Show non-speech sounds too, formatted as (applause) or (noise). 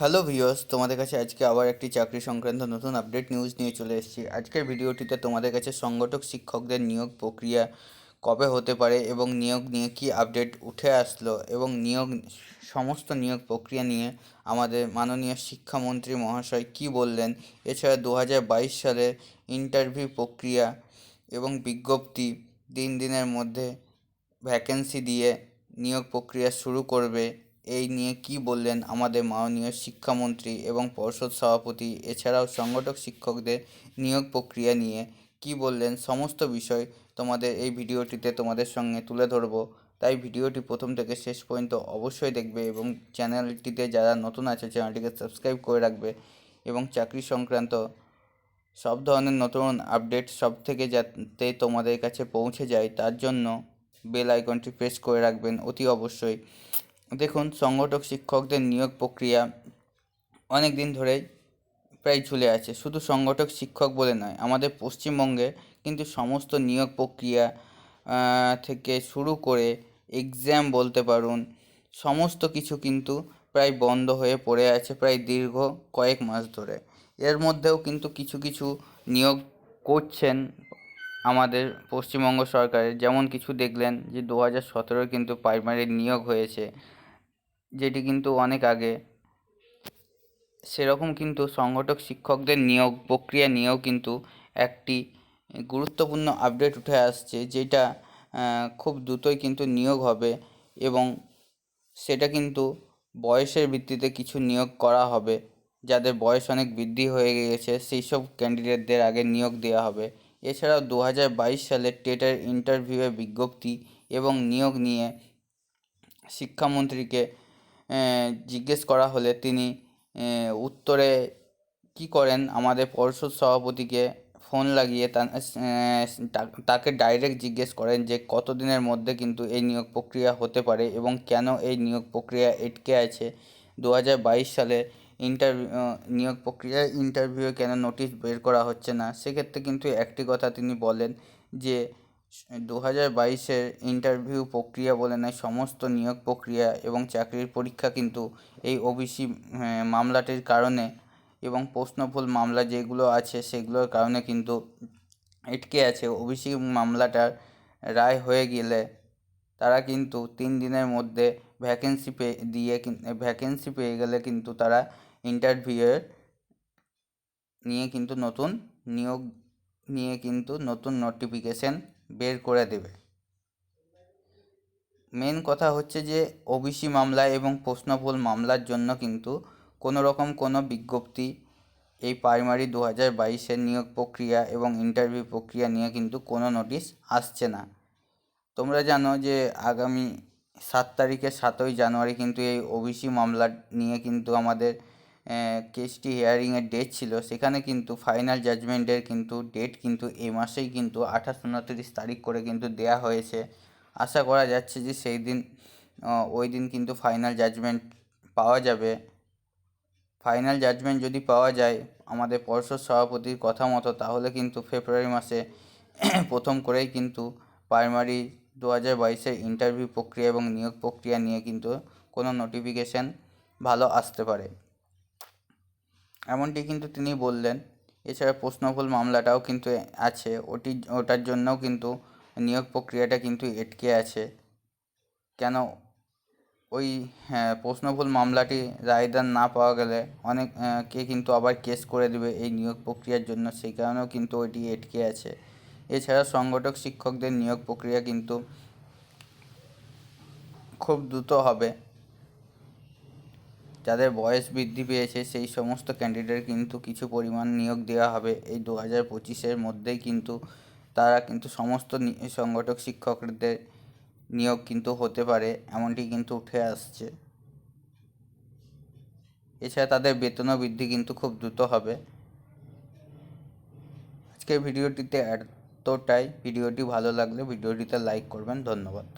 Hello viewers, তোমাদের কাছে আজকে আবার একটি চাকরি সংক্রান্ত নতুন আপডেট নিউজ নিয়ে চলে এসেছি। আজকের ভিডিওটিতে তোমাদের কাছে সংগঠক শিক্ষকদের নিয়োগ প্রক্রিয়া কবে হতে পারে এবং নিয়োগ নিয়ে কি আপডেট উঠে আসলো এবং নিয়োগ, সমস্ত নিয়োগ প্রক্রিয়া নিয়ে আমাদের মাননীয় শিক্ষামন্ত্রী মহাশয় কি বললেন, এছাড়া দু হাজার বাইশ সালে ইন্টারভিউ প্রক্রিয়া এবং বিজ্ঞপ্তি তিন দিনের মধ্যে ভ্যাকেন্সি দিয়ে নিয়োগ প্রক্রিয়া শুরু করবে এই নিয়ে কি বললেন আমাদের মাননীয় শিক্ষামন্ত্রী এবং পর্ষদ সভাপতি, এছাড়াও সংগঠক শিক্ষকদের নিয়োগ প্রক্রিয়া নিয়ে কি বললেন? সমস্ত বিষয় তোমাদের এই ভিডিওটিতে তোমাদের সঙ্গে তুলে ধরবো। তাই ভিডিওটি প্রথম থেকে শেষ পর্যন্ত অবশ্যই দেখবে এবং চ্যানেলটিতে যারা নতুন আছে, চ্যানেলটিকে সাবস্ক্রাইব করে রাখবে এবং চাকরি সংক্রান্ত সব ধরনের নতুন আপডেট সব থেকে যাতে তোমাদের কাছে পৌঁছে যায়, তার জন্য বেল আইকনটি প্রেস করে রাখবেন অতি অবশ্যই। দেখুন, সংগঠক, শিক্ষকদের নিয়োগ প্রক্রিয়া অনেক দিন ধরেই প্রায় ঝুলে আছে। শুধু সংগঠক, শিক্ষক বলে নয়, আমাদের পশ্চিমবঙ্গে কিন্তু সমস্ত নিয়োগ প্রক্রিয়া থেকে শুরু করে এক্সাম বলতে পারুন, সমস্ত কিছু কিন্তু প্রায় বন্ধ হয়ে পড়ে আছে প্রায় দীর্ঘ কয়েক মাস ধরে। এর মধ্যেও কিন্তু কিছু কিছু নিয়োগ করছেন আমাদের পশ্চিমবঙ্গ সরকারের। যেমন কিছু দেখলেন যে, দু হাজার সতেরোয় কিন্তু প্রাইমারি নিয়োগ হয়েছে। যেটি কিন্তু অনেক আগে। সেরকম কিন্তু সংগঠক শিক্ষকদের নিয়োগ, প্রক্রিয়া নিয়েও কিন্তু একটি গুরুত্বপূর্ণ আপডেট উঠে আসছে, যেটা খুব দ্রুতই কিন্তু নিয়োগ হবে এবং সেটা কিন্তু বয়সের ভিত্তিতে কিছু নিয়োগ করা হবে, যাদের বয়স অনেক বৃদ্ধি হয়ে গিয়েছে, সেই সব ক্যান্ডিডেটদের আগে নিয়োগ দেওয়া হবে। এছাড়াও দু হাজার বাইশ সালে টেটের ইন্টারভিউয়ের বিজ্ঞপ্তি এবং নিয়োগ নিয়ে শিক্ষামন্ত্রীকে জিজ্ঞেস করা হলে তিনি উত্তরে কি করেন? আমাদের পর্ষদ সভাপতিকে ফোন লাগিয়ে তাকে ডাইরেক্ট জিজ্ঞেস করেন যে কতদিনের মধ্যে কিন্তু এই নিয়োগ প্রক্রিয়া হতে পারে এবং কেন এই নিয়োগ প্রক্রিয়া এটকে আছে? দু হাজার বাইশ সালে ইন্টারভিউ নিয়োগ প্রক্রিয়ায় ইন্টারভিউ কেন নোটিশ বের করা হচ্ছে না? সেক্ষেত্রে কিন্তু একটি কথা তিনি বলেন যে দু হাজার বাইশের ইন্টারভিউ প্রক্রিয়া বলে নয় সমস্ত নিয়োগ প্রক্রিয়া এবং চাকরির পরীক্ষা কিন্তু এই ওবিসি মামলাটির কারণে এবং প্রশ্নভুল মামলা যেগুলো আছে সেগুলোর কারণে কিন্তু আটকে আছে। ওবিসি মামলাটার রায় হয়ে গেলে তারা কিন্তু তিন দিনের মধ্যে ভ্যাকেন্সি পেয়ে দিয়ে ভ্যাকেন্সি পেয়ে গেলে কিন্তু তারা ইন্টারভিউয়ের নিয়ে কিন্তু নতুন নিয়োগ, নিয়ে কিন্তু নতুন নোটিফিকেশন বের করে দেবে। মেন কথা হচ্ছে যে ওবিসি মামলা এবং প্রশ্নভুল মামলার জন্য কিন্তু কোনো রকম কোনো বিজ্ঞপ্তি এই প্রাইমারি দু হাজার বাইশের নিয়োগ প্রক্রিয়া এবং ইন্টারভিউ প্রক্রিয়া নিয়ে কিন্তু কোনো নোটিশ আসছে না। তোমরা জানো যে, আগামী সাত তারিখে সাতই জানুয়ারি কিন্তু এই ওবিসি মামলা নিয়ে কিন্তু আমাদের কেসটি হিয়ারিংয়ের ডেট ছিল, সেখানে কিন্তু ফাইনাল জাজমেন্টের কিন্তু ডেট কিন্তু এই মাসেই কিন্তু আঠাশ উনত্রিশ তারিখ করে কিন্তু দেয়া হয়েছে। আশা করা যাচ্ছে যে সেই দিন ওই দিন কিন্তু ফাইনাল জাজমেন্ট পাওয়া যাবে। ফাইনাল জাজমেন্ট যদি পাওয়া যায় আমাদের পর্ষদ সভাপতির কথা মতো, তাহলে কিন্তু ফেব্রুয়ারি মাসে (clears throat) প্রথম করেই কিন্তু প্রাইমারি দু হাজার বাইশের ইন্টারভিউ প্রক্রিয়া এবং নিয়োগ প্রক্রিয়া নিয়ে কিন্তু কোনো নোটিফিকেশান ভালো আসতে পারে। এমনটি কিন্তু তিনি বললেন। এছাড়া প্রশ্নভুল মামলাটাও কিন্তু আছে। ওটি, ওটার জন্যও কিন্তু নিয়োগ প্রক্রিয়াটা কিন্তু এটকে আছে। কেন ওই হ্যাঁ প্রশ্নভুল মামলাটি রায়দান না পাওয়া গেলে অনেক কে কিন্তু আবার কেস করে দেবে এই নিয়োগ প্রক্রিয়ার জন্য। সেই কারণেও কিন্তু ওইটি এটকে আছে। এছাড়া সংগঠক শিক্ষকদের নিয়োগ প্রক্রিয়া কিন্তু খুব দ্রুত হবে। যাদের বয়স বৃদ্ধি পেয়েছে, সেই সমস্ত ক্যান্ডিডেট কিন্তু কিছু পরিমাণ নিয়োগ দেওয়া হবে। এই দু হাজার পঁচিশের মধ্যেই কিন্তু তারা কিন্তু সমস্ত সংগঠক শিক্ষকদের নিয়োগ কিন্তু হতে পারে, এমনটি কিন্তু উঠে আসছে। এছাড়া তাদের বেতনও বৃদ্ধি কিন্তু খুব দ্রুত হবে। আজকের ভিডিওটিতে এতটাই। ভিডিওটি ভালো লাগলে ভিডিওটিতে লাইক করবেন। ধন্যবাদ।